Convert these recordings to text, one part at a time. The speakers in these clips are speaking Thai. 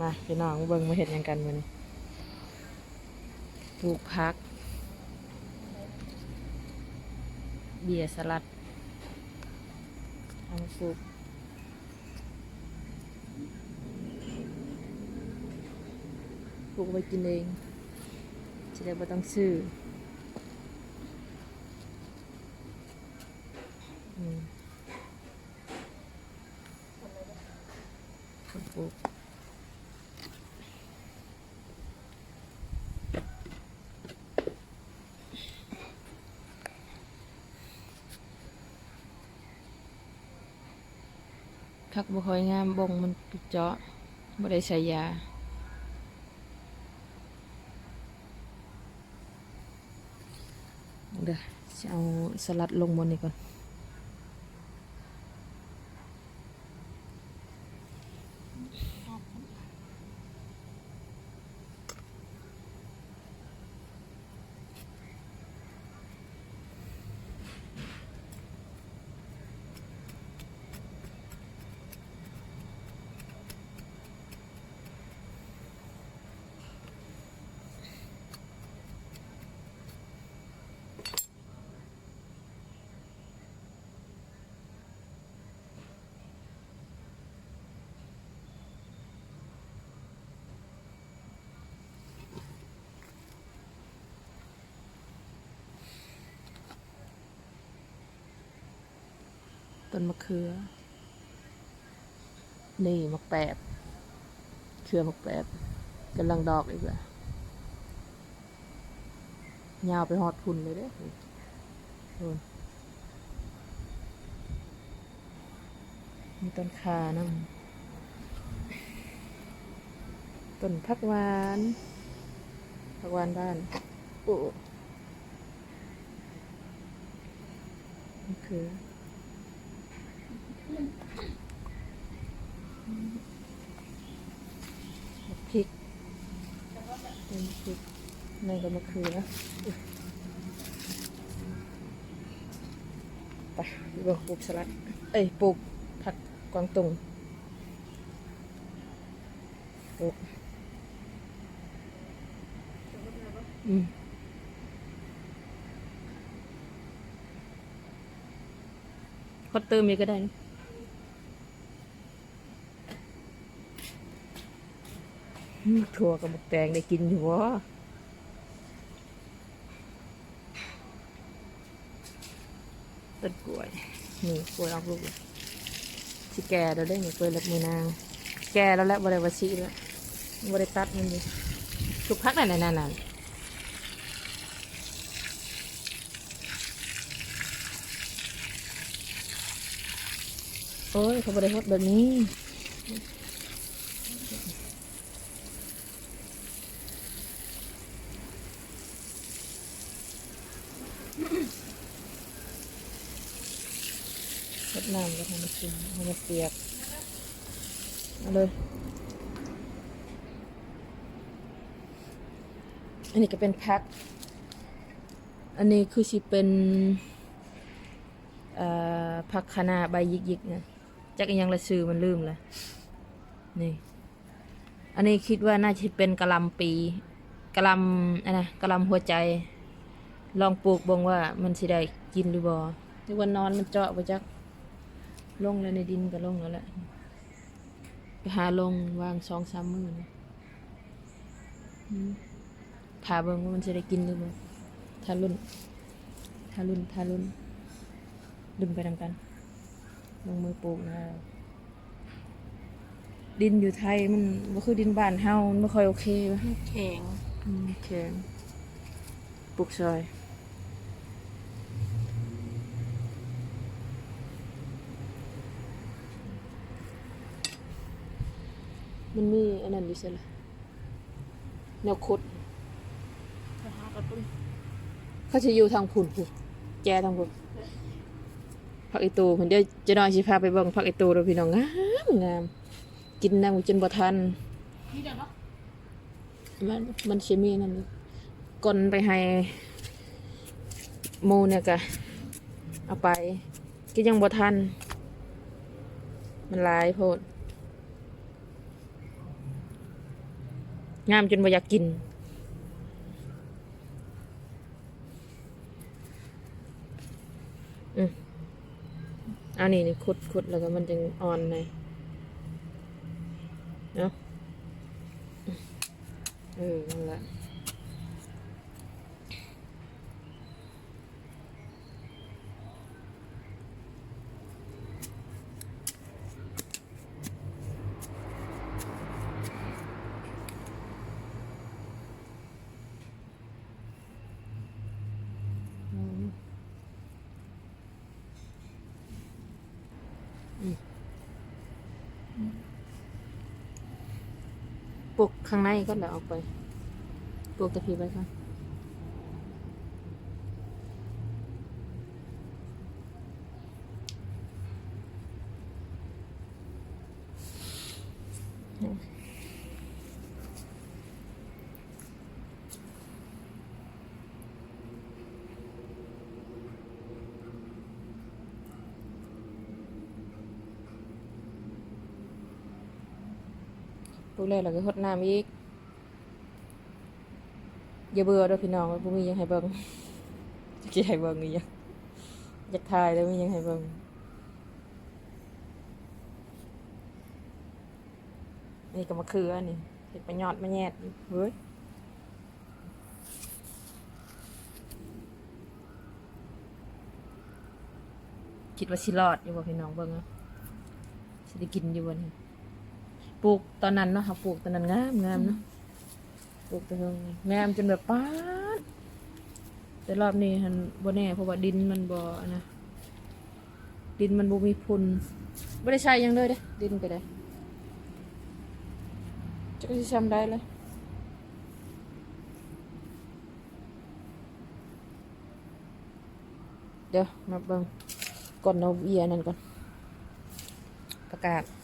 มาพี่น้องเบิ่งมาเห็นยังกันมือนี้ปลูกพัก เบียร์สลัดเอามาปลูกปลูกไว้กินเองจะได้ไม่ต้องซื้ออืมปลูก คักบ่ค่อยงามบ่งมันปิดเจาะบ่ได้ใส่ยาเดี๋ยวจะเอาสลัดลงบนนี้ก่อน ต้นมะเขือ นี่มะแปดเขือมะแปดกำลังดอกอีกแล้วยาวไปหอดพุ่นเลยเด้โดนมีต้นคาน้ำต้นผักหวานผักหวานบ้านโอ้มะเขือ พริก ในกับมะเขืออุ๊ยไปดูว่าปลูกสลัด เอ้ยปลูกผักกวางตุงปลูกอืมพอเติมอีกก็ได้นะ อืม ถั่วกับหมกแตงได้กินอยู่วะต้นกล้วยนี่กล้วยออกลูกสิแก่เราได้เนี่กล้วยเล็บมือนาง แก่แล้วแหละบริวาชิแล้วบริตัดมันดิทุกพักนั่นนั่นนั่นโอ้ยเขาบริหดแบบนี้ รดน้ำก็ทำมากินให้มันเปียกเอาเลย อันนี้ก็เป็นแพ็ค อันนี้คือสิเป็นผักคะน้าใบยิกๆนะจักยังละซื้อมันลืมละนี่ อันนี้คิดว่าน่าจะเป็นกะลำปีกะลำอะนะกะลำหัวใจ ลองปลูกบงว่ามันสิได้กินหรือบ่หรือว่านอนมันเจาะไปจักลงแล้วในดินก็ลงแล้วแหละไปหาลงวางสองสามมือนะอืมถาเบิ่งว่ามันจะได้กินหรือเปล่าทารุ่นทารุ่นทารุ่นดึงไปทำกันลงมือปลูกนะดินอยู่ไทยมันบ่คือดินบ้านเฮามันไม่ค่อยโอเควะแข็งอืมแข็งปลูกซอย มันมีอันนั้นอยู่ใช่ละแนวคุดกระทะกระตุ้นเขาจะอยู่ทางผุนผุนแจทางผุนผักไอตูมันเดี๋ยวจะน้อยสิพาไปเบิ่งผักไอตูเราพี่น้องงามงามกินน้ำจนบ่ทันนี่เดี๋ยวเนาะมันมันสิมีนั่นอยู่ก่อนไปให้โมเนี่ยกะเอาไปก็ยังบ่ทัน มันหลายโพด งามจนบ่อยากกิน อืมเอานี่นี่ขุดขุดแล้วก็มันจึงอ่อนในเนาะเออนั่นแหละ ข้างในก็แล้วเอาไปปลูกตะพีไว้ก่อ นปลูกแล้วก็หดน้ำอีก อย่าเบื่อด้วยพี่น้องว่าบ่มียังให้เบิ่งจะให้เบิ่งอีหยังอยากถ่ายแล้วมียังให้เบิ่งนี่ก็มะเขืออนี่เห็ดไปยอดมาแยดเฮ้ยคิดว่าสิรอดอยู่บ่พี่น้องเบิ่งเนาะสิได้กินอยู่บ่นี่ ปลูกตอนนั้นเนาะค่ะปลูกตอนนั้นงามงามเนาะปลูกไปเพิ่งงามจนแบบป้าดแต่รอบนี้หันบ่แน่เพราะว่าดินมันบ่อันนะดินมันบ่มีพุนบ่ได้ใช้หยังเลยเด้ดินก็ได้จะก็สิทำได้เลยเดี๋ยวมาเบิ่งก่อนเอาเบียร์นั่นก่อนประกาศไ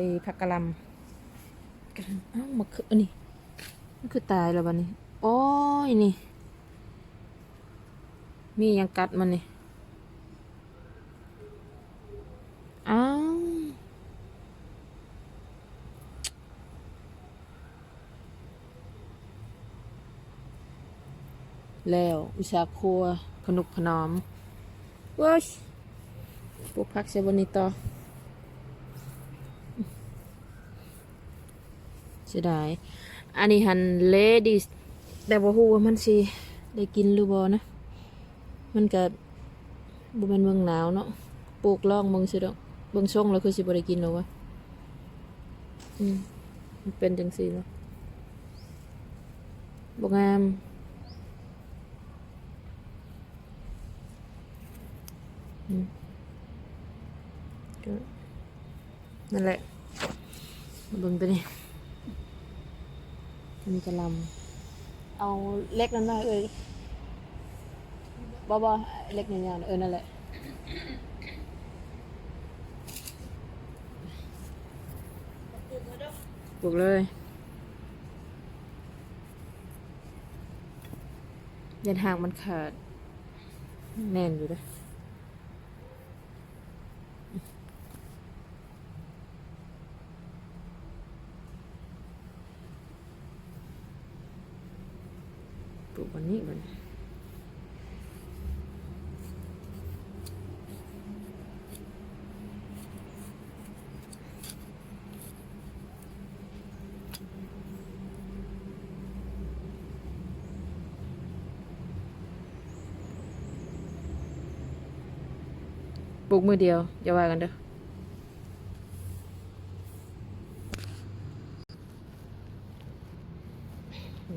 อ้ผักกะหลำอ้าวมะเขืออันนี้มันคือตายแล้วบันนี้ โอ้ยนี่ มียังกัดมันนี่อ้าวแล้ววิชาครัวพนุกพนอมว้ยปลูกผักเซบนิตอ เสียดาย อันนี้หันเลดิสแต่บ่ฮู้ว่ามันสิได้กินหรือบ่นะ มันก็บ่แม่นเมืองหนาวเนาะปลูกล่องเบิ่งสิดอกเบิ่งช่งแล้วคือสิบ่ได้กินหรอวะอืมมันเป็นจังซี่เนาะบ่งามอืมก็นั่นแหละเบิ่งตัวนี้ มีกระหลำเอาเล็กนั้นมาเอ้ยบ่บ่เล็กยาวๆน่ะเออนั่นแหละปลูกเลย ยันหางมันขาด แน่นอยู่เด้วยปลูกวั นี้มันปลูกมือเดียวอย่าว่ากันเด้อ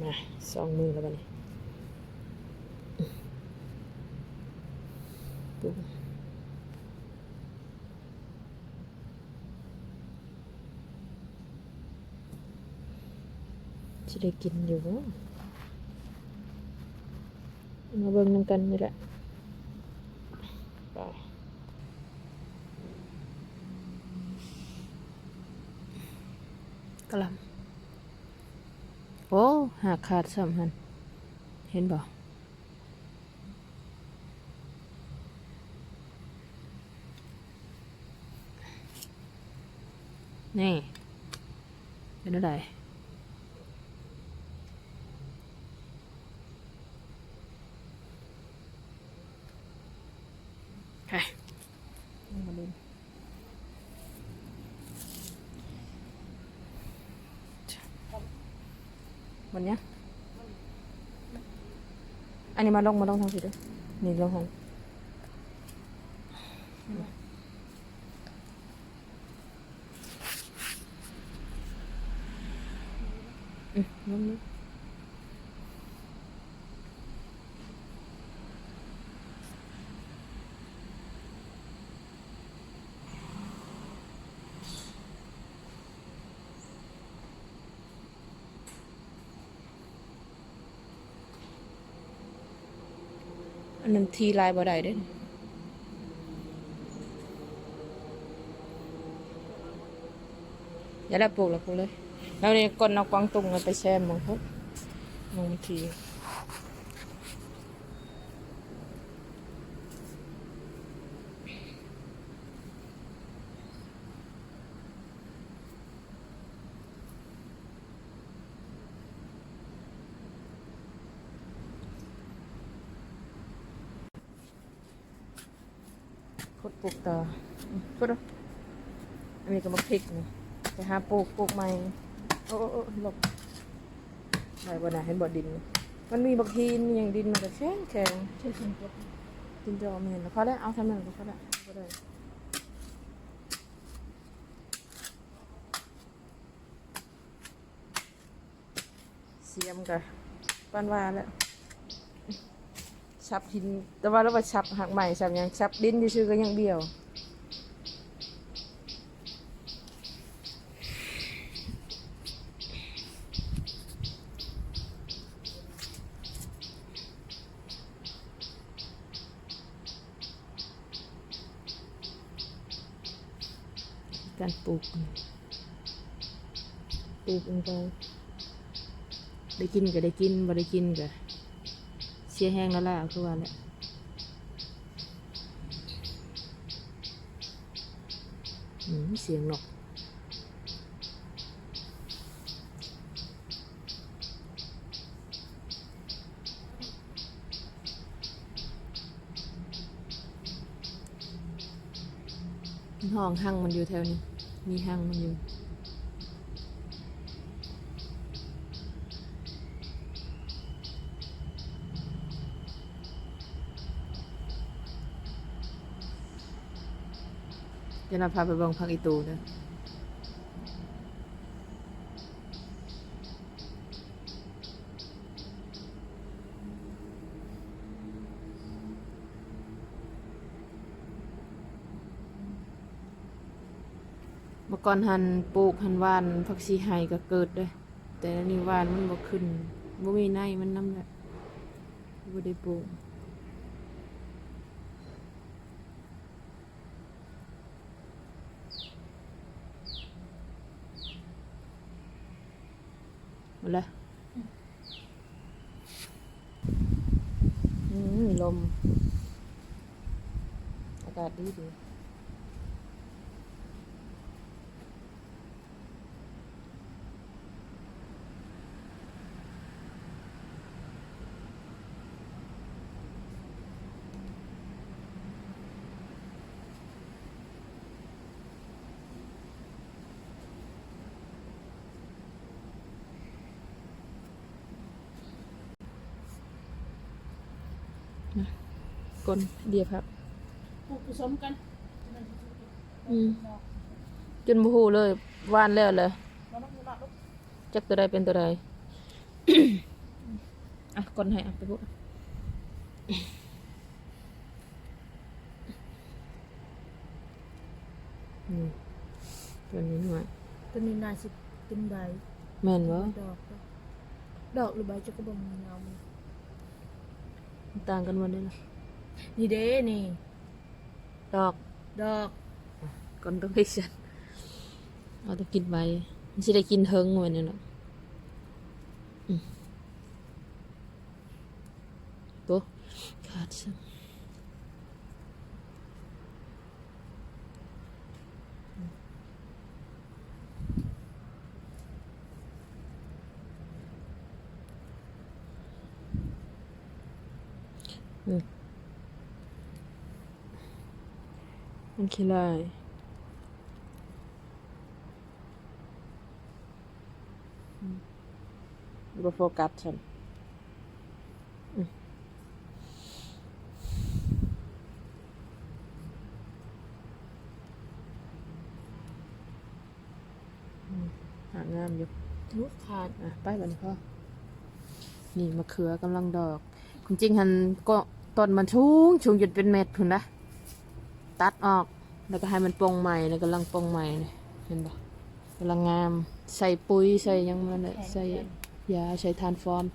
มาสองมือแล้วบัดนี้ ปลูกจะได้กินอยู่บ่มาเบิ่งนำกันนี่แหละไปกะหลำโอ้หาขาดสำหันเห็นบ่ นี่เป็นอะไรใช่มาดูวันนี้อันนี้มาลงมาลงทางสิด้วยนี่ลงทาง อันทีลายบ่ได้เด้อย่าได้ปลูกแล้วปลูกเลย แล้วนี่ก้นเอากวางตุงเอาไปแช่หมองเขามองที พุดปลูกต่ออืมพุดอันนี้ก็มาพริกนี่ไปหาปลูกปลูกใหม่โอ้โอ้หลบไหนบ่น่ะเห็นบ่ดิน มันมีบักฮีนอย่างดินมันก็แข็งแข็งดินจะเอาไม่เห็นแล้วพอแล้เอาทำนั่นก็พอแล้ก็ได้เสียมกันปานวาแล้ว ชับหิน แต่ว่าแล้วว่าชับหักใหม่ชับหยังชับดินซื่อๆก็ยังเบี้ยวการปลูก ปลูกลงไป ได้กินก็ได้กินบ่ได้กินก็ เสียแห้งแล้วล่ะคือว่าแหละอืมเสียงนกห้องหั่งมันอยู่แถวนี้ มีหั่งมันอยู่ ยวเราพาไปเบิ่งพักอีตูเด้อมื่อก่อนหันปลูกหันวานผักชีไห้ก็เกิดด้อแต่นนี้หวานมันบ่ขึ้นบ่มีในมันน้ำแหละบ่ได้ปลูก เลยอืมลม อากาศดีดี กลเดียวครับปลูกผสมกันอืมจนบูฮูเลยวานแล้วเลยมาลงมาลงจักตัวใดเป็นตัวใดอะกลให้อะไปพูดอืมตัวนี้หน่อยตัวนี้น่าสิเป็นใบแม่นวะดอกดอกดอกหรือใบจะกระบอกมีเงามันต่างกันหมดเลยนะ นี่เด้นี่ ดอกดอกก่อนต้องให้ฉันเอาต้องกินใบมันจะได้กินเฮิงมันเนี่ยเนาะอืมตัวขาดซะ มันขี้ลายอบ่โฟกัสฉันอืมอืมหางามอยู่ทุกขาดอะไปบัดนพ่อ นี่มะเขือกำลังดอก คุณจริงหันก็ต้นมันชุงชุงจนเป็นเม็ดพุ่นนะ ตัดออก แล้วก็ให้มันปลงใหม่แล้วกำลังปลงใหม่นี่เห็นปะกำลังงาม ใส่ปุ๋ยใส่ยังมันเลยใส่ยาใส่ทานฟอร์ม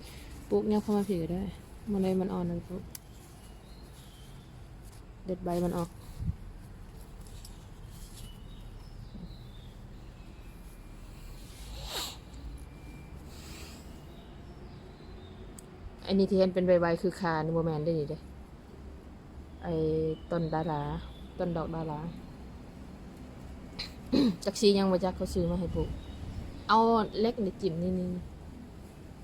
ปลูกเนี่ยเข้ามาผิก็ได้มันเลยมันอ่อนเลยปลูกเด็ดใบมันออกอันนี้ที่เห็นเป็นใบๆคือคานโมแมนได้นี่เด้ไอ้ต้นดารา ต้นดอกดาราจักซียังมาจักเขาซื้อมาให้ปลูกเอาเล็กนี่จิ้มนี่นี่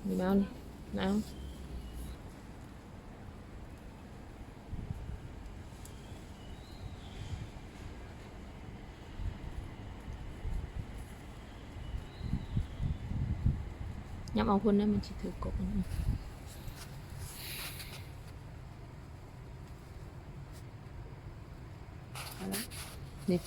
นี่มาเอานี่มาเอายับเอาคนนั้นมันจะถือกบ อันนี้เอาละนี่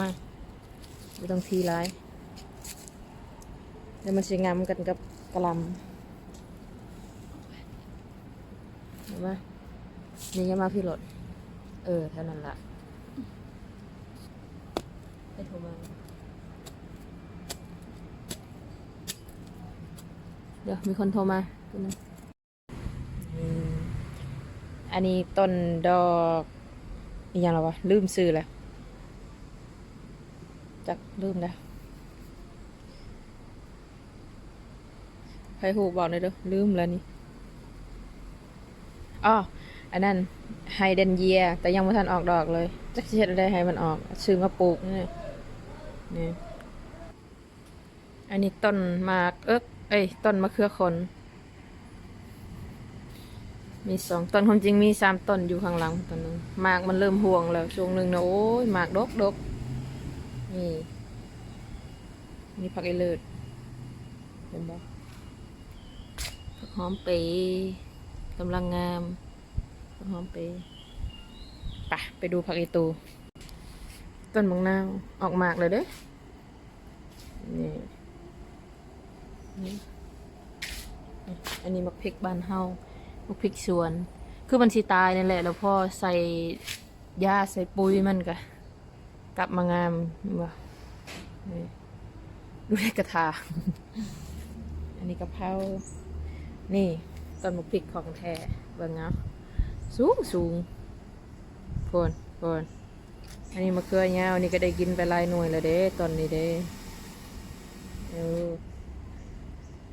ใไม่ต้องทีร้ายเดี๋ยวมันจะงามกันกับกระลำเห็นไหมนี่ยังมาพี่รถเออเท่านั้นละไปโทรมาเดี๋ยวมีคนโทรมาตัวนึงอืมอันนี้ต้นดอกอีกอย่างหรอวะ ลืมซื้อแล้ว จักลืมแล้วใครหูบอกเลยเด้อลืมแล้วนี่อ๋ออันนั้นไฮเดนเยีย แต่ยังไม่ทันออกดอกเลยจะเช็ดได้ให้มันออก ซื้อมาปลูกนี่นี่อันนี้ต้นมากเอิกเอ้ยต้นมะเขือคน มีสองต้นความจริงมีสามต้นอยู่ข้างหลังต้นหนึงมากมันเริ่มห่วงแล้วช่วงหนึ่งนะโอ้ยมากดกดก นี่ นี่ผักไอเลิศเห็นปะผักหอมเปรย์กำลังงามต้นหอมไปไปไปดูผักอีตู ต้นมังนาวออกหมากเลยเด้นี่นี่นี่อันนี้มักพริกบ้านเฮามักพริกสวน คือมันสิตายนั่นแหละ แล้วพอใส่ยาใส่ปุ๋ยมันก็ กลับมางามบ่นี่ดูในกระถาอันนี้กะเพรา นี่ต้นมักพริกของแท้เบิ่งเอาสูงสูงโคนโคนอันนี้มะเขือยาวอันนี้ก็ได้กินไปลายหน่วยแล้วเด้ตอนนี้เด้เออ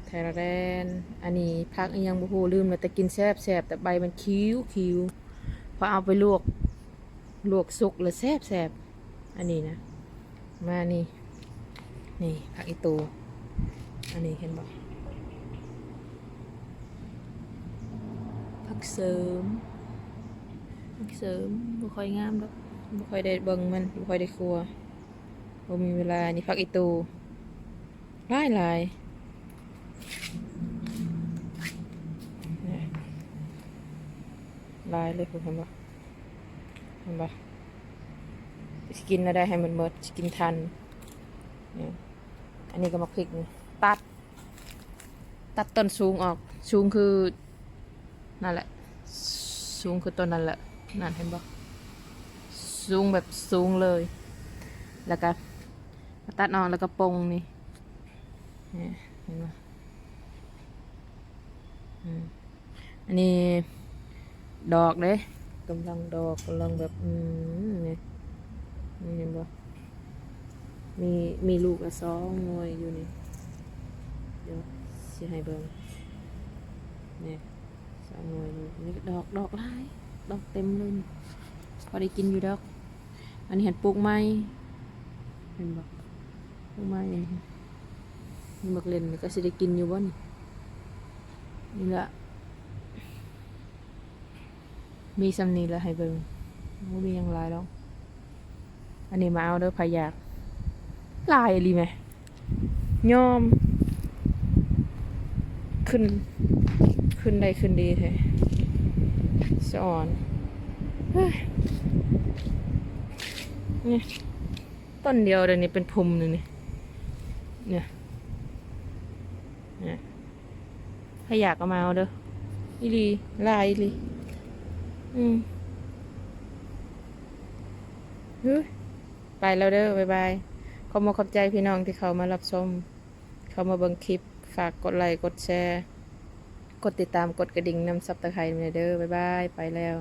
ไทยแลนอันนี้พักยังบุหูลืมแล้วแต่กินแซบแซบแต่ใบมันคิ้วคิ้วพอเอาไปลวก ลวกสุกแล้วแซบแซบ อันนี้นะ มานี่ นี่ผักอีตู อันนี้เห็นบ่ผักเสริมผักเสริมบ่ค่อยงามดอกบ่ค่อยได้เบิ่งมันบ่ค่อยได้ครัวบ่มีเวลา นี่ผักอีตูหลายหลายลายเลยคุณเห็นบ่เห็นบ่ สิกินแล้วได้ให้มันหมดสิกินทันนี่อันนี้ก็มาพริกนี่ตัด ตัดต้นสูงออก สูงคือนั่นแหละ สูงคือต้นนั่นแหละนั่นเห็นบ่สูงแบบสูงเลย แล้วก็มาตัดออกแล้วก็ปงนี่นี่เห็นบ่อืมอันนี้ดอกเด้กำลังดอกกำลังแบบอืม นี่เห็นบ่มีมีลูกละสองหน่วยอยู่นี่ เดี๋ยวสิให้เบิ่งนี่สสองหน่วยนี่นี่ดอกดอกลายดอกเต็มเลยนี่พอได้กินอยู่ดอก อันนี้เห็นปลูกไม้เห็นบอกปลูกไม้นี่บักเล่นก็สิได้กินอยู่บ่นี่นี่ละมีสำนีแล้วให้เบิ่งบ่มีหยังหลายแล้ว อันนี้มาเอาเด้อพายากลายอีไหมยอม ขึ้น ขึ้นได้ขึ้นดีแท้สอนเฮ้ยนี่ต้นเดียวเดี๋ยวนี้เป็นพุมหนึ่งนี่เนี่ยเนี่ยถ้าอยากก็มาเอาเด้ออีหลีลายอีลีอืมเฮ้ย ไปแล้วเด้อบ๊ายบายขอมาขอบใจพี่น้องที่เขามารับชม เขามาเบิ่งคลิป ฝากกดไลค์กดแชร์ กดติดตามกดกระดิ่งนำซับตะไคร้เด้อบ๊ายบาย ไปแล้ว